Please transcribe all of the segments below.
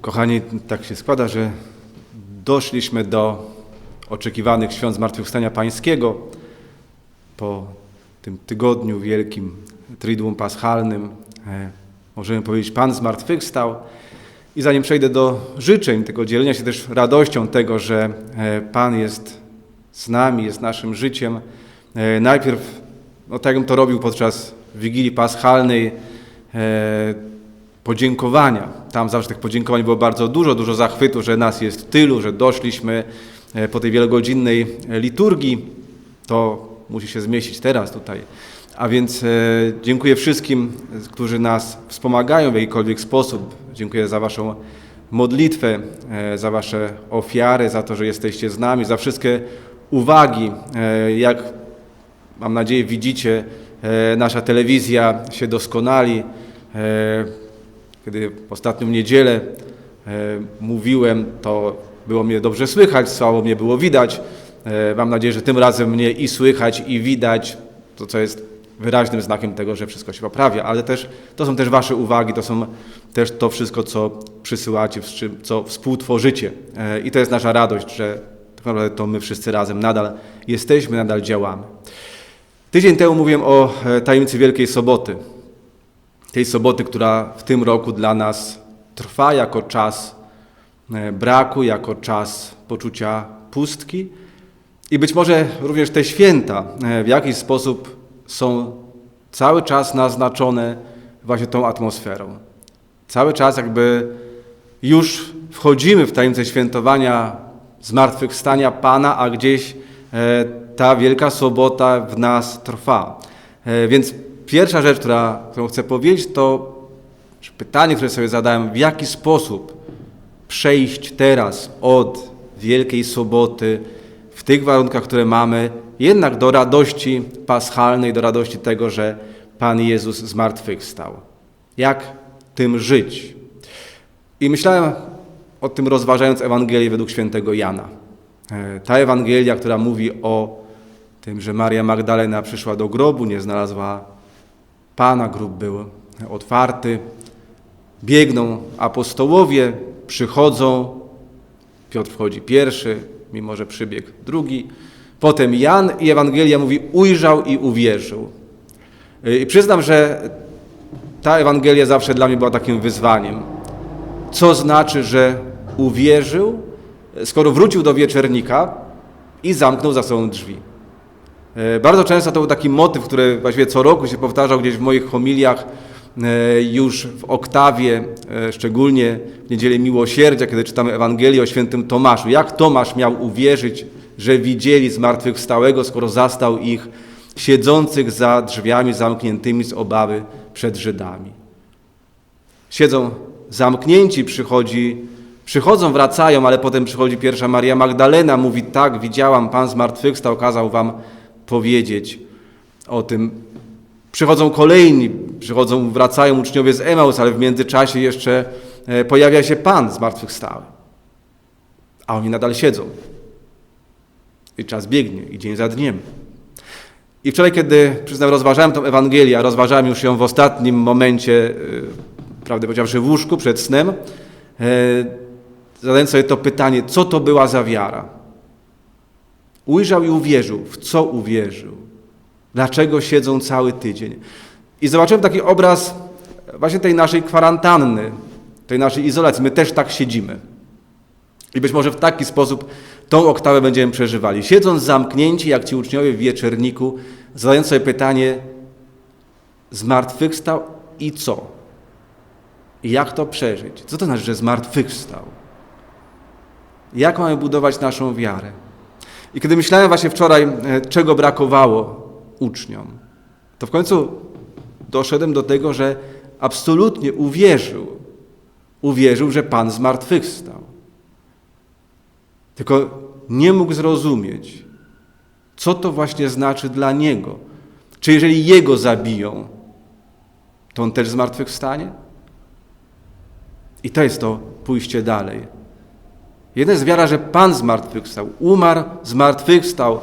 Kochani, tak się składa, że doszliśmy do oczekiwanych świąt Zmartwychwstania Pańskiego po tym tygodniu wielkim, Triduum Paschalnym. E, Możemy powiedzieć, Pan zmartwychwstał. I zanim przejdę do życzeń, tego dzielenia się też radością tego, że e, Pan jest z nami, jest naszym życiem, e, najpierw, no tak jakbym to robił podczas Wigilii Paschalnej, podziękowania. Tam zawsze tych podziękowań było bardzo dużo, dużo zachwytu, że nas jest tylu, że doszliśmy e, po tej wielogodzinnej e, liturgii. To musi się zmieścić teraz tutaj. A więc e, dziękuję wszystkim, którzy nas wspomagają w jakikolwiek sposób. Dziękuję za Waszą modlitwę, za Wasze ofiary, za to, że jesteście z nami, za wszystkie uwagi. Jak mam nadzieję widzicie, nasza telewizja się doskonali. Kiedy ostatnią niedzielę e, mówiłem, to było mnie dobrze słychać, słabo mnie było widać. E, Mam nadzieję, że tym razem mnie i słychać, i widać, to co jest wyraźnym znakiem tego, że wszystko się poprawia, ale też to są też Wasze uwagi, to są też to wszystko, co przysyłacie, co współtworzycie. E, I to jest nasza radość, że tak naprawdę to my wszyscy razem nadal jesteśmy, nadal działamy. Tydzień temu mówiłem o tajemnicy Wielkiej Soboty tej soboty, która w tym roku dla nas trwa jako czas e, braku, jako czas poczucia pustki. I być może również te święta e, w jakiś sposób są cały czas naznaczone właśnie tą atmosferą. Cały czas jakby już wchodzimy w tajemnicę świętowania zmartwychwstania Pana, a gdzieś e, ta Wielka Sobota w nas trwa. Więc pierwsza rzecz, która, którą chcę powiedzieć, to pytanie, które sobie zadałem, w jaki sposób przejść teraz od Wielkiej Soboty w tych warunkach, które mamy, jednak do radości paschalnej, do radości tego, że Pan Jezus zmartwychwstał. Jak tym żyć? I myślałem o tym rozważając Ewangelię według świętego Jana. E, Ta Ewangelia, która mówi o tym, że Maria Magdalena przyszła do grobu, nie znalazła Pana, grób był otwarty. Biegną apostołowie, przychodzą. Piotr wchodzi pierwszy, mimo że przybiegł drugi. Potem Jan i Ewangelia mówi ujrzał i uwierzył. I przyznam, że ta Ewangelia zawsze dla mnie była takim wyzwaniem. Co znaczy, że uwierzył, skoro wrócił do wieczernika i zamknął za sobą drzwi? E, Bardzo często to był taki motyw, który właściwie co roku się powtarzał gdzieś w moich homiliach, e, już w oktawie, e, szczególnie w Niedzielę Miłosierdzia, kiedy czytamy Ewangelię o świętym Tomaszu. Jak Tomasz miał uwierzyć, że widzieli zmartwychwstałego, skoro zastał ich siedzących za drzwiami zamkniętymi z obawy przed Żydami. Siedzą zamknięci, przychodzi, przychodzą, wracają, ale potem przychodzi pierwsza Maria Magdalena, mówi tak, widziałam, Pan zmartwychwstał, kazał wam powiedzieć o tym. Przychodzą kolejni, przychodzą, wracają uczniowie z Emaus, ale w międzyczasie jeszcze e, pojawia się Pan zmartwychwstały. A oni nadal siedzą. I czas biegnie, i dzień za dniem. I wczoraj, kiedy, przyznam, rozważałem tą Ewangelię, a rozważałem już ją w ostatnim momencie, yy, prawdę powiedziawszy, w łóżku przed snem, yy, zadając sobie to pytanie, co to była za wiara? Ujrzał i uwierzył. W co uwierzył? Dlaczego siedzą cały tydzień? I zobaczyłem taki obraz właśnie tej naszej kwarantanny, tej naszej izolacji. My też tak siedzimy. I być może w taki sposób tą oktawę będziemy przeżywali. Siedząc zamknięci, jak ci uczniowie w wieczerniku, zadając sobie pytanie, zmartwychwstał i co? I jak to przeżyć? Co to znaczy, że zmartwychwstał? Jak mamy budować naszą wiarę? I kiedy myślałem właśnie wczoraj, e, czego brakowało uczniom, to w końcu doszedłem do tego, że absolutnie uwierzył. Uwierzył, że Pan zmartwychwstał. Tylko nie mógł zrozumieć, co to właśnie znaczy dla niego. Czy jeżeli jego zabiją, to on też zmartwychwstanie? I to jest to pójście dalej. Jedna jest wiara, że Pan zmartwychwstał, umarł, zmartwychwstał.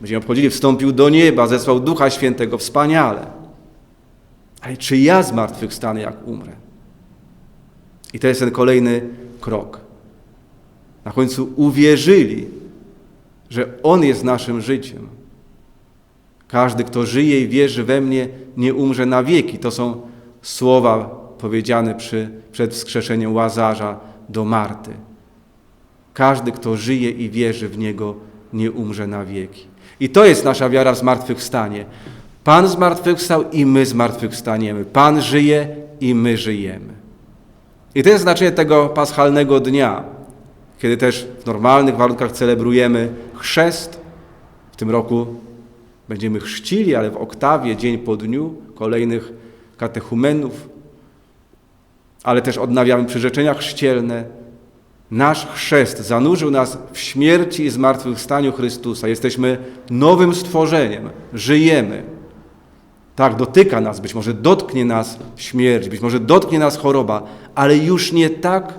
Będziemy obchodzili, wstąpił do nieba, zesłał Ducha Świętego, wspaniale. Ale czy ja zmartwychwstanę, jak umrę? I to jest ten kolejny krok. Na końcu uwierzyli, że On jest naszym życiem. Każdy, kto żyje i wierzy we mnie, nie umrze na wieki. To są słowa powiedziane przy, przed wskrzeszeniem Łazarza do Marty. Każdy, kto żyje i wierzy w Niego, nie umrze na wieki. I to jest nasza wiara w zmartwychwstanie. Pan zmartwychwstał i my zmartwychwstaniemy. Pan żyje i my żyjemy. I to jest znaczenie tego paschalnego dnia, kiedy też w normalnych warunkach celebrujemy chrzest. W tym roku będziemy chrzcili, ale w oktawie, dzień po dniu, kolejnych katechumenów, ale też odnawiamy przyrzeczenia chrzcielne. Nasz chrzest zanurzył nas w śmierci i zmartwychwstaniu Chrystusa. Jesteśmy nowym stworzeniem, żyjemy. Tak, dotyka nas, być może dotknie nas śmierć, być może dotknie nas choroba, ale już nie tak,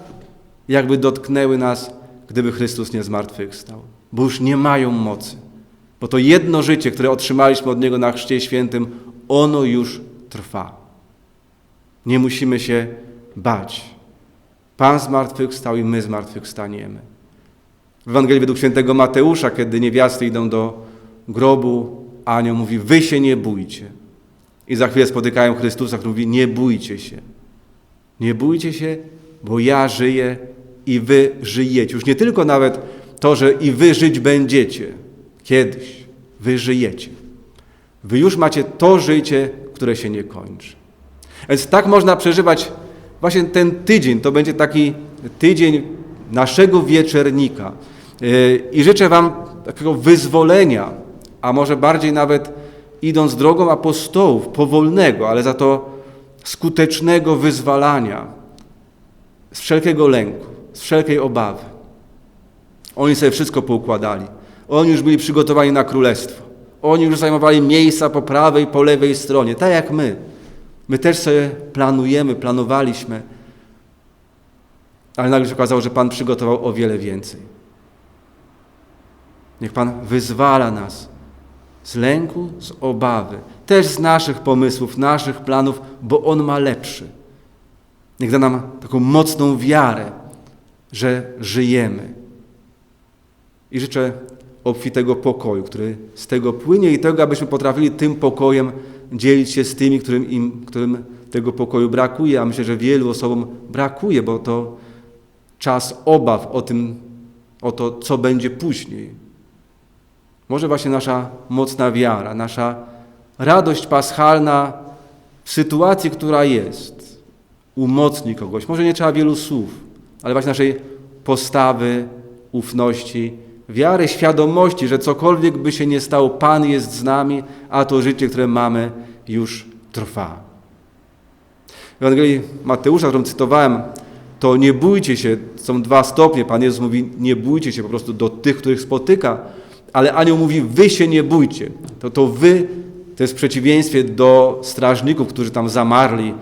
jakby dotknęły nas, gdyby Chrystus nie zmartwychwstał. Bo już nie mają mocy. Bo to jedno życie, które otrzymaliśmy od Niego na Chrzcie Świętym, ono już trwa. Nie musimy się bać. Pan zmartwychwstał i my zmartwychwstaniemy. W Ewangelii według świętego Mateusza, kiedy niewiasty idą do grobu, anioł mówi, wy się nie bójcie. I za chwilę spotykają Chrystusa, który mówi, nie bójcie się. Nie bójcie się, bo ja żyję i wy żyjecie. Już nie tylko nawet to, że i wy żyć będziecie kiedyś. Wy żyjecie. Wy już macie to życie, które się nie kończy. Więc tak można przeżywać właśnie ten tydzień. To będzie taki tydzień naszego wieczernika. I życzę Wam takiego wyzwolenia, a może bardziej nawet idąc drogą apostołów, powolnego, ale za to skutecznego wyzwalania z wszelkiego lęku, z wszelkiej obawy. Oni sobie wszystko poukładali. Oni już byli przygotowani na królestwo. Oni już zajmowali miejsca po prawej, po lewej stronie, tak jak my. My też sobie planujemy, planowaliśmy, ale nagle się okazało, że Pan przygotował o wiele więcej. Niech Pan wyzwala nas z lęku, z obawy, też z naszych pomysłów, naszych planów, bo On ma lepszy. Niech da nam taką mocną wiarę, że żyjemy. I życzę obfitego pokoju, który z tego płynie i tego, abyśmy potrafili tym pokojem dzielić się z tymi, którym, im, którym tego pokoju brakuje, a myślę, że wielu osobom brakuje, bo to czas obaw o tym, o to, co będzie później. Może właśnie nasza mocna wiara, nasza radość paschalna w sytuacji, która jest, umocni kogoś. Może nie trzeba wielu słów, ale właśnie naszej postawy, ufności, wiary, świadomości, że cokolwiek by się nie stało, Pan jest z nami, a to życie, które mamy, już trwa. W Ewangelii Mateusza, którą cytowałem, to nie bójcie się, są dwa stopnie. Pan Jezus mówi, nie bójcie się po prostu do tych, których spotyka, ale anioł mówi, wy się nie bójcie. To, to wy, to jest w przeciwieństwie do strażników, którzy tam zamarli e,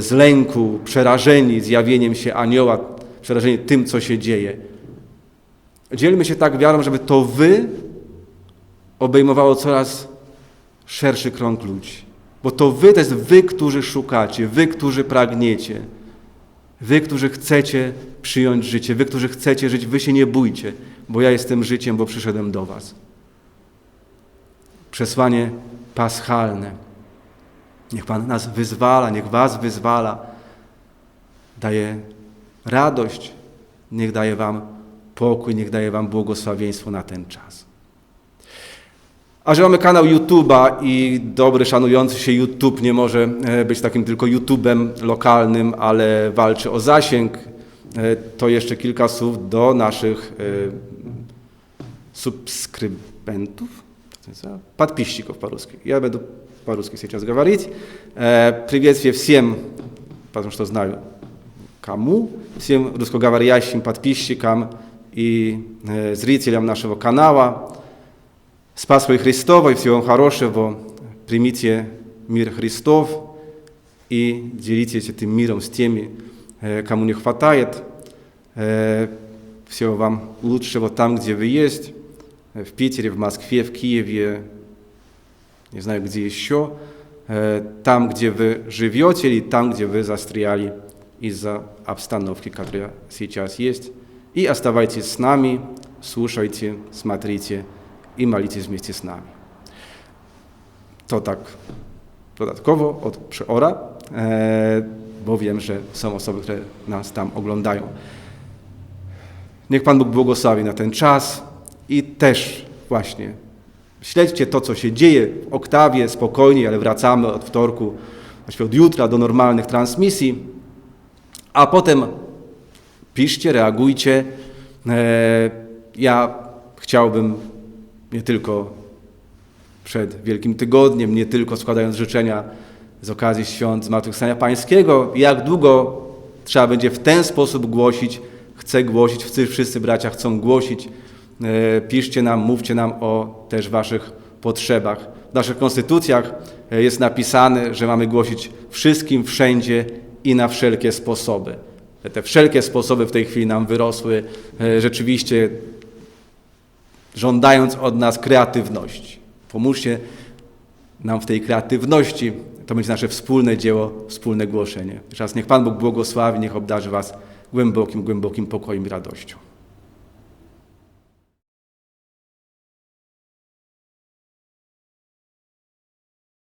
z lęku, przerażeni zjawieniem się anioła, przerażeni tym, co się dzieje. Dzielmy się tak wiarą, żeby to wy obejmowało coraz szerszy krąg ludzi. Bo to wy, to jest wy, którzy szukacie, wy, którzy pragniecie, wy, którzy chcecie przyjąć życie, wy, którzy chcecie żyć, wy się nie bójcie, bo ja jestem życiem, bo przyszedłem do was. Przesłanie paschalne. Niech Pan nas wyzwala, niech was wyzwala, daje radość, niech daje wam pokój, niech daje Wam błogosławieństwo na ten czas. A że mamy kanał YouTube'a i dobry, szanujący się YouTube nie może e, być takim tylko YouTube'em lokalnym, ale walczy o zasięg, e, to jeszcze kilka słów do naszych e, subskrybentów, подписчиков по-русски. Я буду по-русски сейчас говорить. Приветствие всем, потому что знаю кому, всем русскоговорящим подписчикам, и зрителям нашего канала. С Пасхой Христовой, всего хорошего, примите мир Христов и делитесь этим миром с теми, кому не хватает. Всего вам лучшего там, где вы есть, в Питере, в Москве, в Киеве, не знаю, где еще, там, где вы живете или там, где вы застряли из-за обстановки, которая сейчас есть. И оставайтесь с нами, слушайте, смотрите i молитесь вместе z nami. To tak dodatkowo od przeora, e, bo wiem, że są osoby, które nas tam oglądają. Niech Pan Bóg błogosławi na ten czas i też właśnie śledźcie to, co się dzieje w oktawie, spokojnie, ale wracamy od wtorku, właściwie od jutra do normalnych transmisji, a potem piszcie, reagujcie. E, Ja chciałbym nie tylko przed Wielkim Tygodniem, nie tylko składając życzenia z okazji świąt Zmartwychwstania Pańskiego, jak długo trzeba będzie w ten sposób głosić, chcę głosić, wszyscy- bracia chcą głosić, e, piszcie nam, mówcie nam o też waszych potrzebach. W naszych konstytucjach e, jest napisane, że mamy głosić wszystkim, wszędzie i na wszelkie sposoby. Te wszelkie sposoby w tej chwili nam wyrosły. E, Rzeczywiście żądając od nas kreatywności. Pomóżcie nam w tej kreatywności. To będzie nasze wspólne dzieło, wspólne głoszenie. Jeszcze raz niech Pan Bóg błogosławi, niech obdarzy Was głębokim, głębokim pokojem i radością.